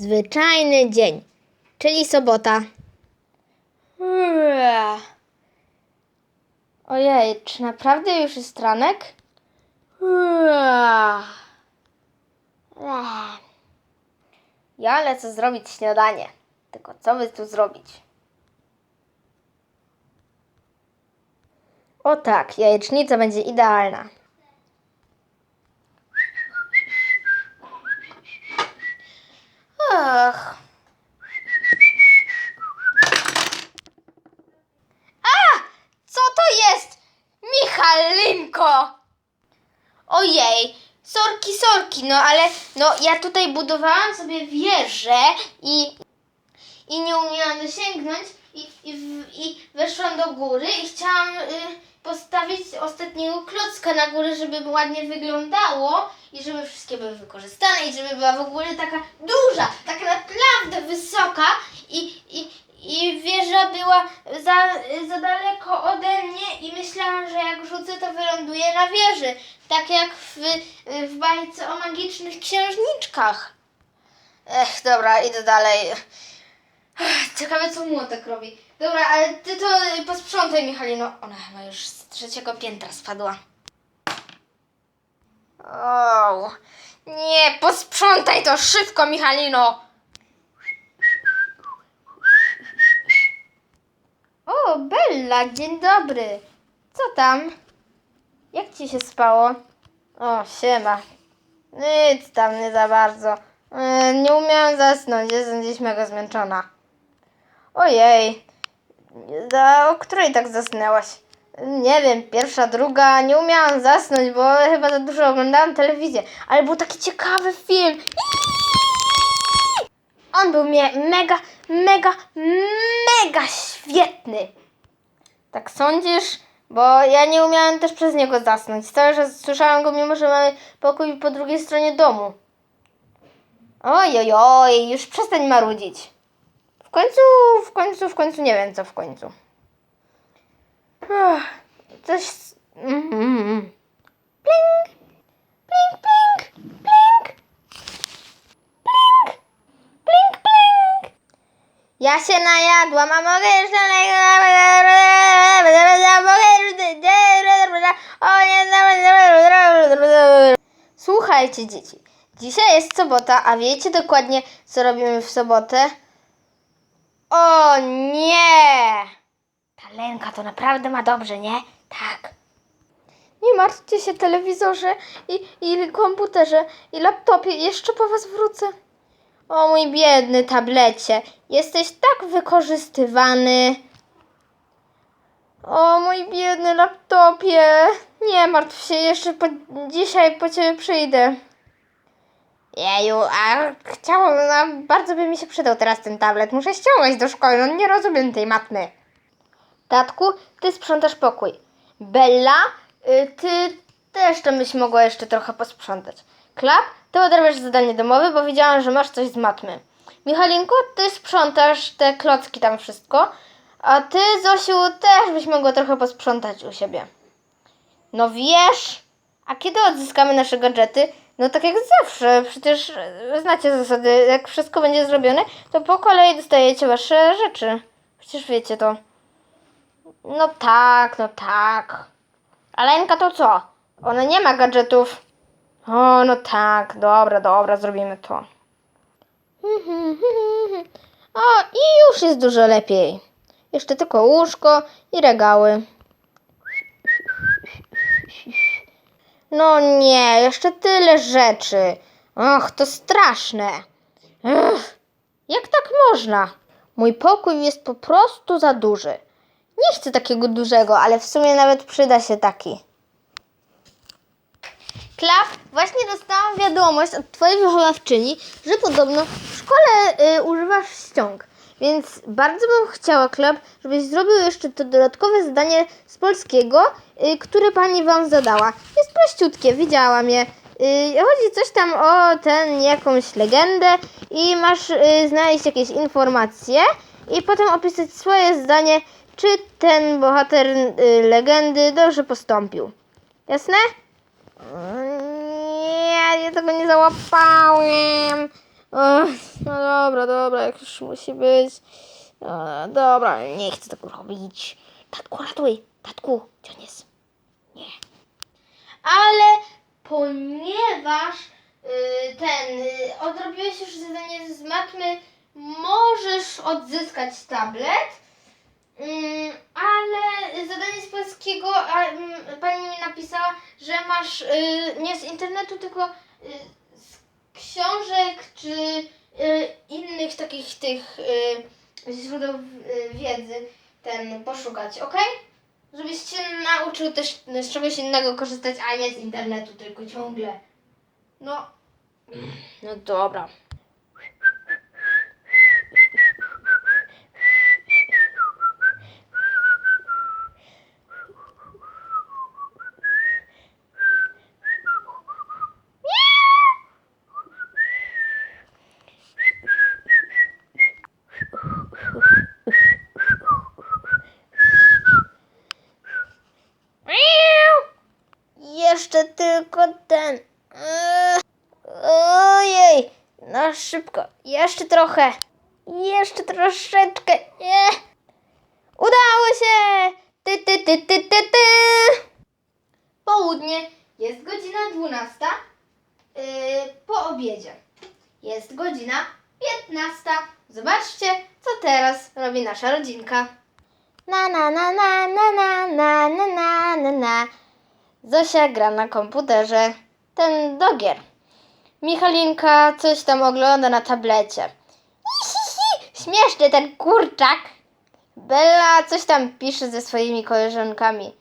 Zwyczajny dzień, czyli sobota. Ojej, czy naprawdę już jest ranek? Ja lecę zrobić śniadanie. Tylko co by tu zrobić? O tak, jajecznica będzie idealna. Ach. A! Co to jest? Michalinko! Ojej, sorki, sorki, no ale no ja tutaj budowałam sobie wieżę i, i nie umiałam dosięgnąć i, i, i weszłam do góry i chciałam y, postawić ostatniego klocka na górę, żeby ładnie wyglądało i żeby wszystkie były wykorzystane i żeby była w ogóle taka duża, taka naprawdę wysoka i, i, i wieża była za, za daleko ode mnie i myślałam, że jak rzucę, to wyląduje na wieży. Tak jak w, w bajce o magicznych księżniczkach. Ech, dobra, idę dalej. Ciekawe, co młotek robi. Dobra, ale ty to posprzątaj, Michalino. Ona chyba już z trzeciego piętra spadła. O, nie, posprzątaj to szybko, Michalino. O, Bella, dzień dobry. Co tam? Jak ci się spało? O, siema. Nic tam nie za bardzo. Yy, nie umiałam zasnąć, jestem dziś mega zmęczona. Ojej. O której tak zasnęłaś? Nie wiem, pierwsza, druga. Nie umiałam zasnąć, bo chyba za dużo oglądałam telewizję. Ale był taki ciekawy film. On był mnie mega, mega, mega świetny. Tak sądzisz? Bo ja nie umiałem też przez niego zasnąć. Cały czas słyszałam go, mimo że mamy pokój po drugiej stronie domu. Oj, oj, oj, już przestań marudzić. W końcu, w końcu, w końcu nie wiem co w końcu. Coś... s- mm, mm, mm. Pling, pling, pling, pling, pling, pling, pling. Ja się najadłam, a mogę jeszcze... Słuchajcie dzieci, dzisiaj jest sobota, a wiecie dokładnie co robimy w sobotę? O nie! Ta Lenka to naprawdę ma dobrze, nie? Tak. Nie martwcie się telewizorze i, i komputerze i laptopie, jeszcze po was wrócę. O mój biedny tablecie, jesteś tak wykorzystywany. O mój biedny laptopie, nie martw się, jeszcze po, dzisiaj po ciebie przyjdę. Jeju, a chciałam, no, bardzo by mi się przydał teraz ten tablet. Muszę ściągać do szkoły, no nie rozumiem tej matmy. Tatku, ty sprzątasz pokój. Bella, y, ty też to byś mogła jeszcze trochę posprzątać. Klap, ty odrabiasz zadanie domowe, bo widziałam, że masz coś z matmy. Michalinko, ty sprzątasz te klocki tam wszystko. A ty, Zosiu, też byś mogła trochę posprzątać u siebie. No wiesz, a kiedy odzyskamy nasze gadżety? No tak jak zawsze, przecież znacie zasady, jak wszystko będzie zrobione, to po kolei dostajecie wasze rzeczy. Przecież wiecie to. No tak, no tak. A Lenka to co? Ona nie ma gadżetów. O, no tak, dobra, dobra, zrobimy to. O, i już jest dużo lepiej. Jeszcze tylko łóżko i regały. No nie, jeszcze tyle rzeczy. Och, to straszne. Ech, jak tak można? Mój pokój jest po prostu za duży. Nie chcę takiego dużego, ale w sumie nawet przyda się taki. Klap, właśnie dostałam wiadomość od twojej wychowawczyni, że podobno w szkole y, używasz ściąg. Więc bardzo bym chciała, Klap, żebyś zrobił jeszcze to dodatkowe zadanie z polskiego, y, które pani wam zadała. Jest prościutkie, widziałam je. Y, chodzi coś tam o ten, jakąś legendę i masz y, znaleźć jakieś informacje i potem opisać swoje zdanie, czy ten bohater legendy dobrze postąpił. Jasne? Nie, ja tego nie załapałem. Ech, no dobra, dobra, jak już musi być. No, dobra, nie chcę tego robić. Tatku, ratuj. Tatku, gdzie on jest? Nie. Ale ponieważ y, ten, y, odrobiłeś już zadanie z matmy, możesz odzyskać tablet. Mm, ale zadanie z polskiego, a, mm, pani mi napisała, że masz y, nie z internetu, tylko y, książek czy y, innych takich tych y, źródeł y, wiedzy ten poszukać, ok? Żebyś się nauczył też z czegoś innego korzystać, a nie z internetu tylko ciągle. No. No dobra. Jeszcze tylko ten. Eee, Ojej, no szybko. Jeszcze trochę. Jeszcze troszeczkę. Nie. Udało się! Ty, ty, ty, ty, ty, ty. Południe. Jest godzina 12. Yy, po obiedzie. Jest godzina 15. Zobaczcie, co teraz robi nasza rodzinka. Na na na na na na na na na na na. Zosia gra na komputerze. Ten do gier. Michalinka coś tam ogląda na tablecie. Śmieszny ten kurczak. Bella coś tam pisze ze swoimi koleżankami.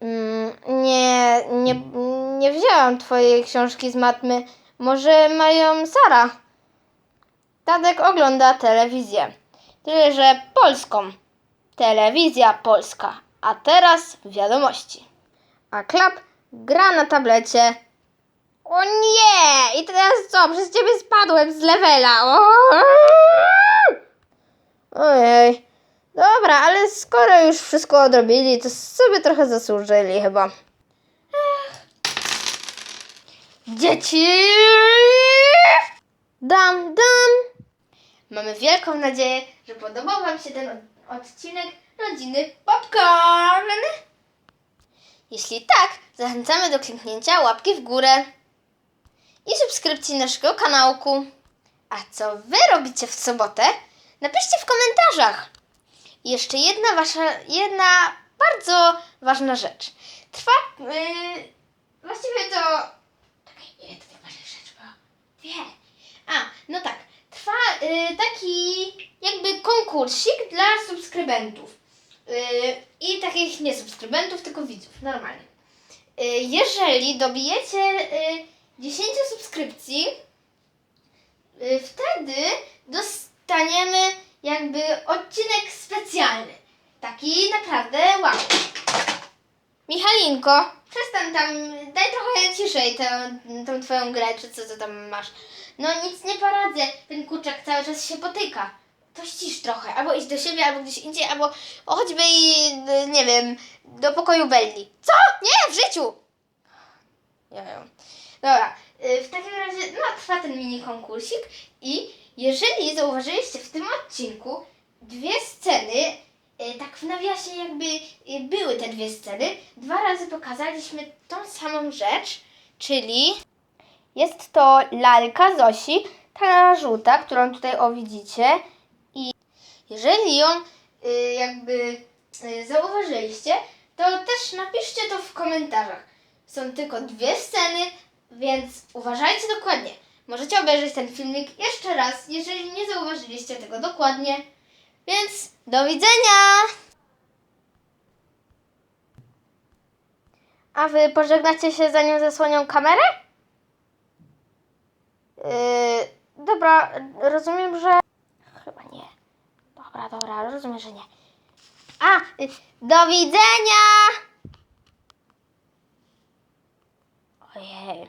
Mm, nie, nie, nie wzięłam twojej książki z matmy. Może mają Sara? Tadek ogląda telewizję. Tyle, że polską. Telewizja polska. A teraz wiadomości. A Klap gra na tablecie. O nie! I teraz co? Przez ciebie spadłem z levela. O! Ojej. Dobra, ale skoro już wszystko odrobili, to sobie trochę zasłużyli chyba. Dzieci! Dam, dam! Mamy wielką nadzieję, że podobał Wam się ten od- odcinek rodziny Popcorn. Jeśli tak, zachęcamy do kliknięcia łapki w górę i subskrypcji naszego kanałku. A co Wy robicie w sobotę? Napiszcie w komentarzach. I jeszcze jedna wasza, jedna bardzo ważna rzecz. Trwa, yy, właściwie to, czekaj, ile to tak ważna rzecz była? Dwie. A, no tak, trwa yy, taki jakby konkursik dla subskrybentów. Yy, I takich nie subskrybentów, tylko widzów, normalnie. Yy, jeżeli dobijecie yy, 10 subskrypcji, yy, wtedy dostaniemy jakby odcinek specjalny. Taki naprawdę wow. Michalinko, przestań tam, daj trochę ciszej tę, tą twoją grę, czy co ty tam masz. No nic nie poradzę, ten kurczak cały czas się potyka. To ścisz trochę, albo idź do siebie, albo gdzieś indziej, albo o, choćby i, y, nie wiem, do pokoju Belli. Co? Nie, w życiu! Wiem. Dobra, y, w takim razie, no trwa ten mini konkursik i jeżeli zauważyliście w tym odcinku dwie sceny, y, tak w nawiasie jakby y, były te dwie sceny, dwa razy pokazaliśmy tą samą rzecz, czyli jest to lalka Zosi, ta żółta, którą tutaj o widzicie i jeżeli ją jakby zauważyliście, to też napiszcie to w komentarzach. Są tylko dwie sceny, więc uważajcie dokładnie. Możecie obejrzeć ten filmik jeszcze raz, jeżeli nie zauważyliście tego dokładnie. Więc do widzenia! A wy pożegnacie się zanim zasłonią kamerę? Yy, dobra, rozumiem, że. Chyba nie. Dobra, dobra, rozumiem, że nie. A, y, do widzenia! Ojej,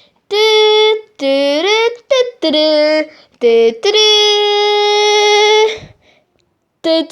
Ty,